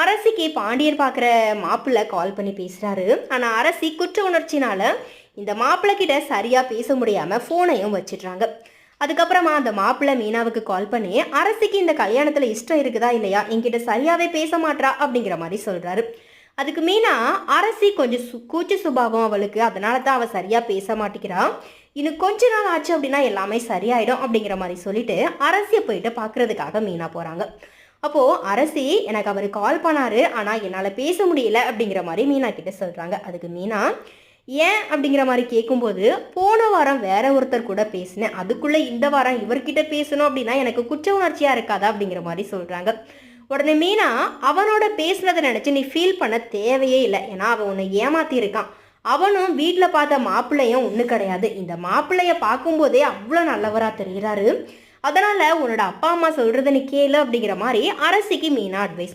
அரசிக்கு பாண்டியன் பார்க்குற மாப்பிள்ளை கால் பண்ணி பேசுகிறாரு ஆனால் அரசி குற்ற உணர்ச்சினால் இந்த மாப்பிள்ளை கிட்ட சரியாக பேச முடியாமல் ஃபோனையும் வச்சிடுறாங்க. அதுக்கப்புறமா அந்த மாப்பிள்ளை மீனாவுக்கு கால் பண்ணி அரசிக்கு இந்த கல்யாணத்தில் இஷ்டம் இருக்குதா இல்லையா? என்கிட்ட சரியாகவே பேச மாட்றா? அப்படிங்கிற மாதிரி சொல்கிறாரு அதுக்கு மீனா அரசி கொஞ்சம் சு கூச்ச சுபாவம் அவளுக்கு. அதனால தான் அவள் சரியாக பேச மாட்டேங்கிறான் இன்னும் கொஞ்ச நாள் ஆச்சு அப்படின்னா எல்லாமே சரியாயிடும். அப்படிங்கிற மாதிரி சொல்லிட்டு அரசியை போயிட்டு பார்க்குறதுக்காக மீனா போகிறாங்க அப்போது அரசி எனக்கு அவர் கால் பண்ணார். ஆனால் என்னால் பேச முடியல அப்படிங்கிற மாதிரி மீனா கிட்டே சொல்கிறாங்க அதுக்கு மீனா ஏன்? அப்படிங்கிற மாதிரி கேட்கும்போது போன வாரம் வேற ஒருத்தர் கூட பேசினேன். அதுக்குள்ளே இந்த வாரம் இவர்கிட்ட பேசணும் அப்படின்னா எனக்கு குற்ற உணர்ச்சியாக இருக்காதா? அப்படிங்கிற மாதிரி சொல்கிறாங்க உடனே மீனா அவனோட பேசுனதை நினச்சி நீ ஃபீல் பண்ண தேவையே இல்லை. ஏன்னா அவன் உன்னை ஏமாத்திருக்கான் அவனும் வீட்டில் பார்த்த மாப்பிள்ளையும் ஒன்று கிடையாது. இந்த மாப்பிள்ளையை பார்க்கும்போதே அவ்வளோ நல்லவராக தெரிகிறாரு அதனால் உன்னோட அப்பா அம்மா சொல்கிறத நீ கேளு அப்படிங்கிற மாதிரி அரசிக்கு மீனா அட்வைஸ்